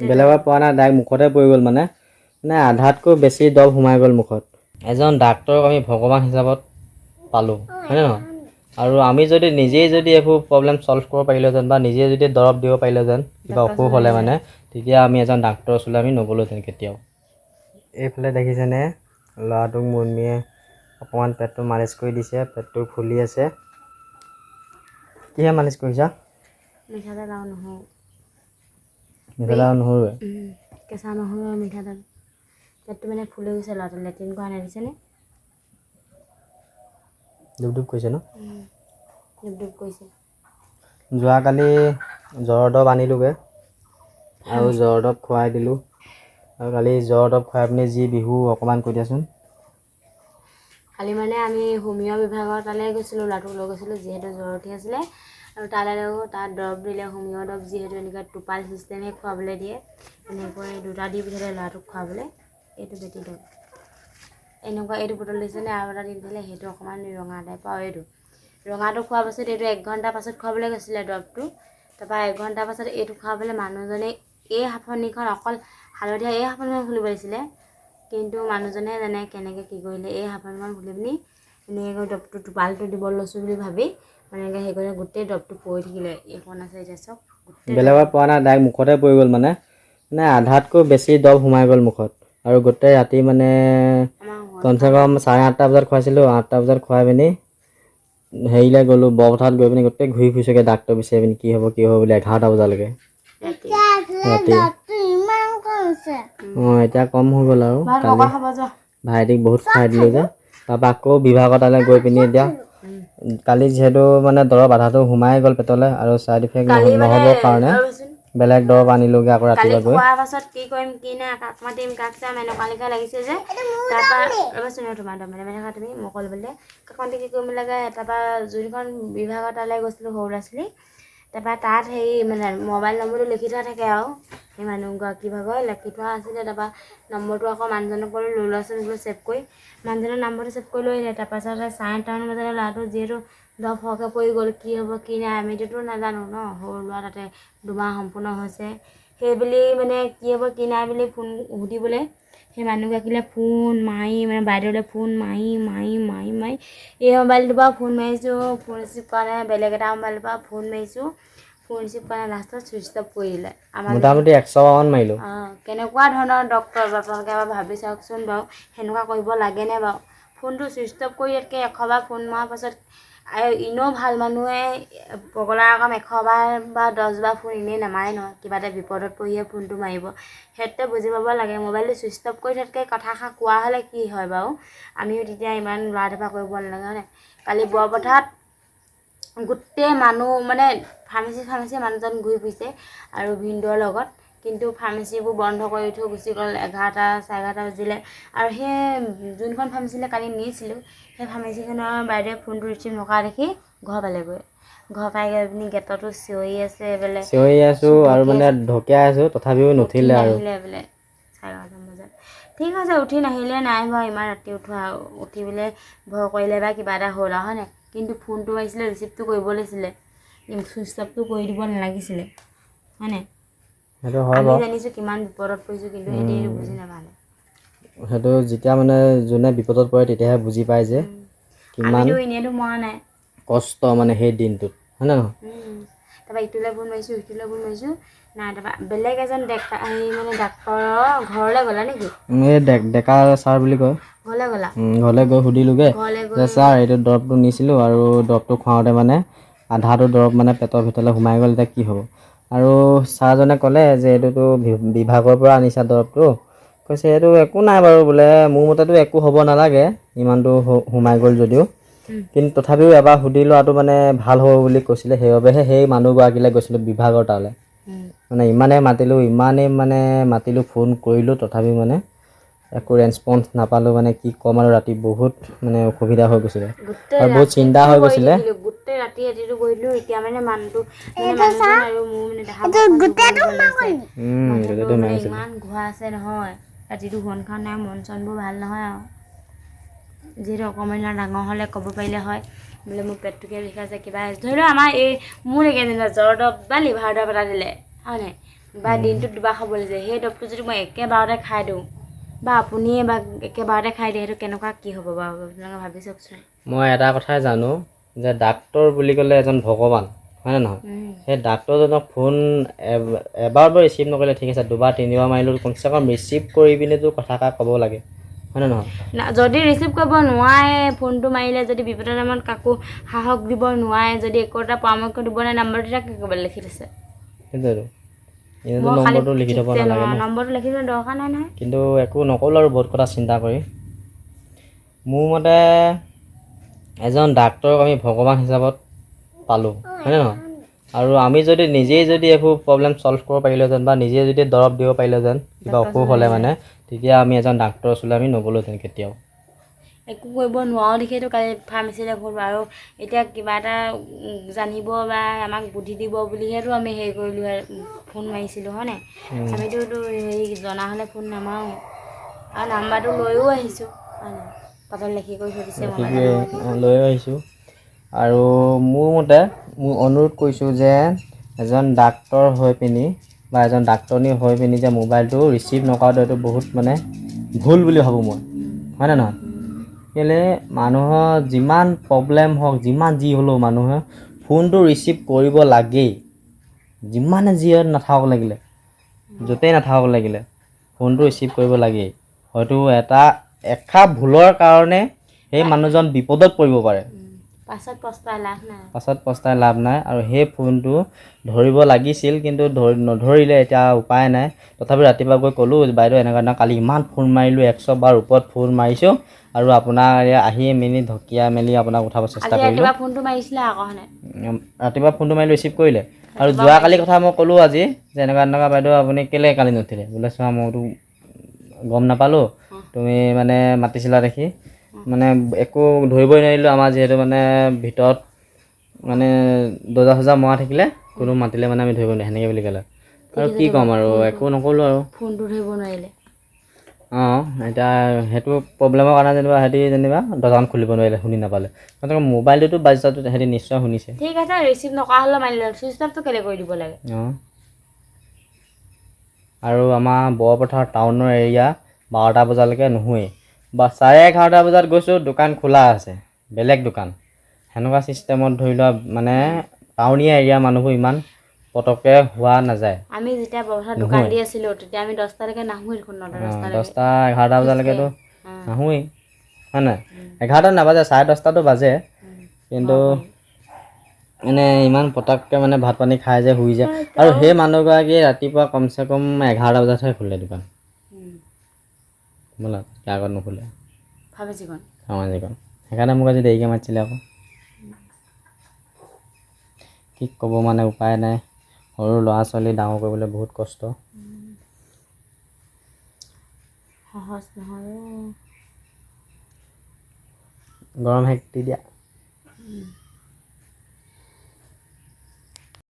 বেলেগত পোৱা নাই ডাইৰেক্ট মুখতে পৰি গ'ল মানে। মানে আধাতকৈ বেছি দৰৱ সোমাই গ'ল মুখত। এজন ডাক্তৰক আমি ভগৱান হিচাপত পালোঁ হয়নে নহয়? আৰু আমি যদি নিজেই যদি এইবোৰ প্ৰব্লেম চল্ভ কৰিব পাৰিলোহেঁতেন বা নিজে যদি দৰৱ দিব পাৰিলোহেঁতেন কিবা অসুখ হ'লে মানে তেতিয়া আমি এজন ডাক্তৰৰ ওচৰলৈ আমি নগ'লোহেঁতেন কেতিয়াও। এইফালে দেখিছেনে? ল'ৰাটোক মুৰ্মীয়ে অকণমান পেটটো মালিচ কৰি দিছে পেটটো ফুলি আছে। কিহে মালিচ কৰিছা? মিঠা নহৰুৱে। কেঁচা নহৰু আৰু মিঠাতেল। পেটটো মানে ফুলি গৈছে ল'ৰাটো লেট্ৰিন কৰা নাই দিছেনে ডুব ডুব কৰিছে ন? ডুব ডুব কৰিছে। যোৱাকালি জ্বৰৰ দৰৱ আনিলোগৈ আৰু জ্বৰৰ দৰৱ খুৱাই দিলোঁ। আৰু কালি জ্বৰৰ দৰৱ খুৱাই পিনি যি বিহু অকণমান কৈ দিয়াচোন। কালি মানে আমি হোমিঅ' বিভাগৰ তালৈ গৈছিলোঁ ল'ৰাটোক লৈ গৈছিলোঁ যিহেতু জ্বৰ উঠি আছিলে। আৰু তালৈ লৈ তাত দৰৱ দিলে হোমিঅ' দৰৱ যিহেতু এনেকৈ টোপাল চিষ্টেমে খুৱাবলৈ দিয়ে এনেকৈ দুটা দি পঠিয়ালে ল'ৰাটোক খুৱাবলৈ এইটো বেটি দৰৱ। এনেকুৱা এইটো বটল দিছিলে আৰু এটা দি পঠিয়ালে সেইটো অকণমান ৰঙা টাইপ আৰু এইটো। ৰঙাটো খোৱাৰ পাছত এইটো এক ঘণ্টা পাছত খুৱাবলৈ কৈছিলে দৰৱটো। তাৰপৰা এক ঘণ্টাৰ পাছত এইটো খুৱাবলৈ মানুহজনে এই হাঁফনিখন অকল হালধীয়া এই হাঁফনিখন খুলিব দিছিলে। কিন্তু মানুহজনে জানে কেনেকৈ কি কৰিলে এই হাঁফনিখন খুলি পিনি এনেকৈ দৰৱটো টোপালটো দিব লৈছোঁ বুলি ভাবি মানে এনেকৈ সেই কৰি গোটেই দৰৱটো পৰি থাকিলে এইখন আছে এতিয়া গোটেই বেলেগত পোৱা নাই ডাইৰেক্ট মুখতে পৰি গ'ল মানে। মানে আধাতকৈ বেছি দৰৱ সোমাই গ'ল মুখত। আৰু গোটেই ৰাতি মানে কমচে কম চাৰে আঠটা বজাত খুৱাইছিলোঁ আঠটা বজাত খুৱাই পিনি হেৰিলৈ গ'লোঁ বৰপথাৰত গৈ পিনি গোটেই ঘূৰি ফুৰিছোগৈ ডাক্তৰ বিচাৰি পিনি কি হ'ব কি হ'ব বুলি এঘাৰটা বজালৈকে। ৰাতি। অঁ এতিয়া কম হৈ গ'ল আৰু ভাইটিক বহুত খুৱাই দিলোঁ যে। তাৰপৰা আকৌ বিভাগৰ তালৈ গৈ পিনি এতিয়া কালি যিহেতু মানে দৰৱ আধাটো সোমাই গ'ল পেটলৈ আৰু ছাইড ইফেক্ট নহ'বৰ কাৰণে। বেলেগ দৰৱ আনিলোগৈ আকৌ ৰাতিপুৱা গৈ। খোৱাৰ পাছত কি কৰিম কি নাই কাক মাতিম কাক চাম এনেকুৱা লেখা লাগিছে যে। তাৰপৰা ৰ'বাচোন ৰ'বা, তোমাৰ দম মানে থাকা তুমি মই ক'ল বোলে। কাক মাতি কি কৰিব লাগে তাৰপৰা যোনখন বিভাগৰ তালৈ গৈছিলোঁ সৰু ল'ৰা ছোৱালী তাৰপৰা তাত হেৰি মানে মোবাইল নম্বৰটো লিখি থোৱা থাকে আৰু। সেই মানুহগৰাকী ভাগৰ লিখি থোৱা আছিলে তাৰপৰা নম্বৰটো আকৌ মানুহজনক ক'লো, লৈ ল'ৰাচোন বোলো ছেভ কৰি। মানুহজনৰ নম্বৰটো ছেভ কৰি লৈ আহিলে তাৰপাছতে চাৰে আঠটামান বজাতে ল'ৰাটো যিহেতু দৰৱ সৰহকৈ পৰি গ'ল, কি হ'ব, কি নাই আমিতোতো নাজানো ন, সৰু ল'ৰা তাতে দুমাহ সম্পূৰ্ণ হৈছে। সেই বুলি মানে কি হ'ব, কি নাই বুলি ফোন সুধিবলৈ সেই মানুহগৰাকীলৈ ফোন মাৰি মানে বাইদেউলৈ ফোন মাৰি মাৰি মাৰি মাৰি এই মোবাইলটোৰ পৰা ফোন মাৰিছোঁ ফোন ৰিচিভ কৰা নাই বেলেগ এটা মোবাইলৰ পৰা ফোন মাৰিছোঁ ফোন ৰিচিভ কৰা নাই লাষ্টত চুইচ অফ কৰি দিলে আমাৰ মোটামুটি মাৰিলোঁ। অঁ কেনেকুৱা ধৰণৰ ডক্তৰ বাৰু আপোনালোকে এবাৰ ভাবি চাওকচোন বাৰু সেনেকুৱা কৰিব লাগেনে বাৰু? ফোনটো ছুইচ অফ কৰি ইয়াতকৈ এশবাৰ ফোন মৰাৰ পাছত এনেও ভাল মানুহে পগলা ৰকম এশবাৰ বা দহবাৰ ফোন এনেই নামাৰে নহয় কিবা এটা বিপদত পৰিহে ফোনটো মাৰিব। সেইটোতে বুজি পাব লাগে মোবাইলটো ছুইচ অফ কৰি থকাতকৈ কথা এষাৰ কোৱা হ'লে কি হয় বাৰু? আমিও তেতিয়া ইমান লৰা ধপা কৰিব নালাগে হয়নে কালি বৰপথাৰত গোটেই মানুহ মানে ফাৰ্মাচী ফাৰ্মাচী মানুহজন ঘূৰি ফুৰিছে আৰু ভিনদেউৰ লগত। কিন্তু ফাৰ্মাচীবোৰ বন্ধ কৰি থৈ গুচি গ'ল এঘাৰটা চাৰে এঘাৰটা বাজিলে। আৰু সেই যোনখন ফাৰ্মাচীলৈ কালি নিছিলোঁ সেই ফাৰ্মাচীখনৰ বাইদেৱে ফোনটো ৰিচিভ নকৰা দেখি ঘৰ পালেগৈ। ঘৰ পাই গৈ পিনি গেটতো চিঞৰি আছে বোলে। চিঞৰি আছোঁ আৰু মানে ঢকিয়াই আছোঁ তথাপিও নুঠিলে আৰু। বোলে চাৰে এঘাৰটামান বজাত। ঠিক আছে উঠি নাহিলে নাই বাৰু ইমান ৰাতি উঠোৱা উঠি বোলে ভয় কৰিলে বা কিবা এটা হ'ল আৰু হয় নাই? কিন্তু ফোনটো মাৰিছিলে ৰিচিভটো কৰিব লাগিছিলে চুইচ অফটো কৰি দিব নালাগিছিলে হয় নাই? সেইটো হয় বাৰু। জানিছোঁ কিমান বিপদত পৰিছোঁ কিন্তু সিহঁতি এইটো বুজি নাপালে। সেইটো যেতিয়া মানে যোনে বিপদত পৰে তেতিয়াহে বুজি পায় যে কিমান এনেইতো মৰা নাই। কষ্ট মানে সেই দিনটোত হয়নে নহয়? তাৰপৰা ইটোলৈ ফোন মাৰিছোঁ সিটোলৈ ফোন মাৰিছোঁ। নাই তাৰপৰা বেলেগ এজন ডেকা হেৰি মানে ডাক্তৰৰ ঘৰলৈ গ'লা নেকি? এই ডেকা ছাৰ বুলি কয়। ঘৰলৈ গ'লা? ঘৰলৈ গৈ সুধিলোগৈ যে ছাৰ এইটো দৰৱটো নিছিলোঁ আৰু দৰৱটো খুৱাওঁতে মানে আধাটো দৰৱ মানে পেটৰ ভিতৰলৈ সোমাই গ'ল এতিয়া কি হ'ব? আৰু ছাৰজনে ক'লে যে এইটোতো বিভাগৰ পৰা আনিছা দৰৱটো কৈছে এইটো একো নাই বাৰু বোলে মোৰ মতেতো একো হ'ব নালাগে ইমানটো সোমাই গ'ল যদিও। কিন্তু তথাপিও এবাৰ সুধি লোৱাটো মানে ভাল হ'ব বুলি কৈছিলে সেইবাবেহে সেই মানুহগৰাকীলৈ গৈছিলোঁ বিভাগৰ তালৈ। মানে ইমানেই মাতিলোঁ ইমানেই মানে মাতিলোঁ ফোন কৰিলোঁ তথাপিও মানে একো ৰেচপন্স নাপালোঁ মানে কি ক'ম আৰু ৰাতি বহুত মানে অসুবিধা হৈ গৈছিলে। গোটেই আৰু বহুত চিন্তা হৈ গৈছিলে। গোটেই ৰাতি ৰাতিটো বহি দিলোঁ এতিয়া মানে মানুহটো মানে আৰু মোৰ মানে মানে ইমান ঘূৰা আছে নহয় ৰাতিটো শুন খান নাই মন চনবোৰ ভালো নহয় আৰু। যিহেতু অকণমান ডাঙৰ হ'লে ক'ব পাৰিলে হয় বোলে মোৰ পেটটোকে বিষাইছে কিবা ধৰি লওক আমাৰ এই মোৰ যেনিবা জ্বৰ দৰৱ বা লিভাৰ দৰৱ এটা দিলে হয় নাই? বা দিনটোত দুবাৰ খাব লাগিছে সেই দৰৱটো যদি মই একেবাৰতে খাই দিওঁ বা আপুনিয়ে বা একেবাৰতে খাই দিয়ে সেইটো কেনেকুৱা কি হ'ব বাৰু? আপোনালোকে ভাবি চাওকচোন। মই এটা কথাই জানো যে ডাক্তৰ বুলি ক'লে এজন ভগৱান হয়নে নহয়। সেই ডাক্তৰজনক ফোন এব- এবাৰ বাৰু ৰিচিভ নকৰিলে ঠিক আছে দুবাৰ তিনিবাৰ মাৰিলোঁ কমচে কম ৰিচিভ কৰি পিনেতো কথা এটা ক'ব লাগে হয়নে নহয়? যদি ৰিচিভ কৰিব নোৱাৰে ফোনটো মাৰিলে যদি বিপদৰ টাইমত কাকো সাহস দিব নোৱাৰে যদি একো এটা পৰামৰ্শ দিব নোৱাৰে নাম্বাৰটো এতিয়া কি লিখি দিছে সেইটোৱেতো এনেতো খালি নম্বৰটো লিখি থ'ব নালাগে নম্বৰটো লিখি থোৱা দৰকাৰ নাই নহয়। কিন্তু একো নক'লোঁ আৰু বহুত কথা চিন্তা কৰি। মোৰ মতে এজন ডাক্তৰক আমি ভগৱান হিচাপত পালোঁ হয়নে নহয়? আৰু আমি যদি নিজেই যদি একো প্ৰব্লেম চল্ভ কৰিব পাৰিলোহেঁতেন বা নিজে যদি দৰৱ দিব পাৰিলোহেঁতেন কিবা অসুখ হ'লে মানে তেতিয়া আমি এজন ডাক্তৰৰ ওচৰলৈ আমি নগ'লোহেঁতেন কেতিয়াও। একো কৰিব নোৱাৰোঁ দেখিয়েতো কালি ফাৰ্মাচীলৈ গ'লোঁ আৰু এতিয়া কিবা এটা জানিব বা আমাক বুদ্ধি দিব বুলিহেতো আমি হেৰি কৰিলোঁ ফোন মাৰিছিলোঁ হয় নাই? আমিতোতো হেৰি জনা হ'লে ফোন নামাৰোঁ। আৰু নাম্বাৰটো লৈও আহিছোঁ হয় নাই? পাতত লিখি কৰি থৈ দিছে মোবাইলত। সেইটোৱে লৈ আহিছোঁ। আৰু মোৰ মতে মোৰ অনুৰোধ কৰিছোঁ যে এজন ডাক্তৰ হৈ পিনি বা এজন ডাক্তৰণী হৈ পিনি যে মোবাইলটো ৰিচিভ নকৰাটো এইটো বহুত মানে ভুল বুলি ভাবোঁ মই। হয়নে নহয়? কেলৈ মানুহৰ যিমান প্ৰব্লেম হওক যিমান যি হ'লেও মানুহে ফোনটো ৰিচিভ কৰিব লাগেই। যিমানে যি নাথাকক লাগিলে। য'তেই নাথাকক লাগিলে ফোনটো ৰিচিভ কৰিব লাগেই। হয়তো এটা এষাৰ ভুলৰ কাৰণে সেই মানুহজন বিপদত পৰিব পাৰে। পাছত পস্তাই লাভ নাই। পাছত পস্তাই লাভ নাই আৰু সেই ফোনটো ধৰিব লাগিছিল কিন্তু ধৰি নধৰিলে এতিয়া উপায় নাই। তথাপি ৰাতিপুৱা গৈ ক'লোঁ বাইদেউ এনেকুৱা এনেকুৱা কালি ইমান ফোন মাৰিলোঁ একশ বাৰ ওপৰত ফোন মাৰিছোঁ। আৰু আপোনাৰ আহি মেলি ঢকিয়াই মেলি আপোনাক উঠাব চেষ্টা কৰিলোঁ। ফোনটো মাৰিছিলে আকৌ ৰাতিপুৱা ফোনটো মাৰি ৰিচিভ কৰিলে। আৰু যোৱাকালি কথা মই ক'লোঁ আজি যে এনেকুৱা এনেকুৱা বাইদেউ আপুনি কেলৈ কালি নুঠিলে? বোলে চোৱা মইতো গম নাপালোঁ। তুমি মানে মাতিছিলা দেখি। মানে একো ধৰিবই নোৱাৰিলোঁ। আমাৰ যিহেতু মানে ভিতৰত মানে দৰ্জা চজা মৰা থাকিলে কোনো মাতিলে মানে আমি ধৰিব নোৱাৰি সেনেকৈ বুলি ক'লে। আৰু কি ক'ম আৰু একো নক'লোঁ আৰু। ফোনটো ধৰিব নোৱাৰিলে। অঁ এতিয়া সেইটো প্ৰব্লেমৰ কাৰণে যেনিবা সিহঁতি যেনিবা দৰ্জাখন খুলিব নোৱাৰিলে শুনি নাপালে। গতিকে মোবাইলটোতো বাজিছাটো সিহঁতি নিশ্চয় শুনিছে। ঠিক আছে ৰিচিভ নকৰা হ'লেও মাৰিলে চুইচ অফটো কেলৈ কৰি দিব লাগে? অঁ। আৰু আমাৰ বৰপথাৰ টাউনৰ এৰিয়া বাৰটা বজালৈকে নুশুৱেই। বা চাৰে এঘাৰটা বজাত গৈছোঁ দোকান খোলা আছে। বেলেগ দোকান। সেনেকুৱা ছিষ্টেমত ধৰি লোৱা মানে টাউনীয়া এৰিয়াৰ মানুহবোৰ ইমান পটককৈ হোৱা নাযায়। আমি যেতিয়া বৰপথাৰ দোকান দি আছিলোঁ তেতিয়া আমি দহটালৈকে নাহোঁ দেখোন দহটা এঘাৰটা বজালৈকেতো। নাহোৱেই হয় নাই? এঘাৰটা নাবাজে চাৰে দহটাতো বাজে। কিন্তু মানে ইমান পটককৈ মানে ভাত পানী খাই যে শুই যায় আৰু সেই মানুহগৰাকীয়ে ৰাতিপুৱা কমচে কম এঘাৰটা বজাতহে খোলে দোকান। বোলা তাৰ আগত নুখোলে। সামাজিকত সেইকাৰণে মোক আজি দেৰিকৈ মাতিছিলে আকৌ। কি ক'ব মানে উপায় নাই। সৰু ল'ৰা ছোৱালী ডাঙৰ কৰিবলৈ বহুত কষ্ট সহজ নহয় গৰম সেক দি দিয়া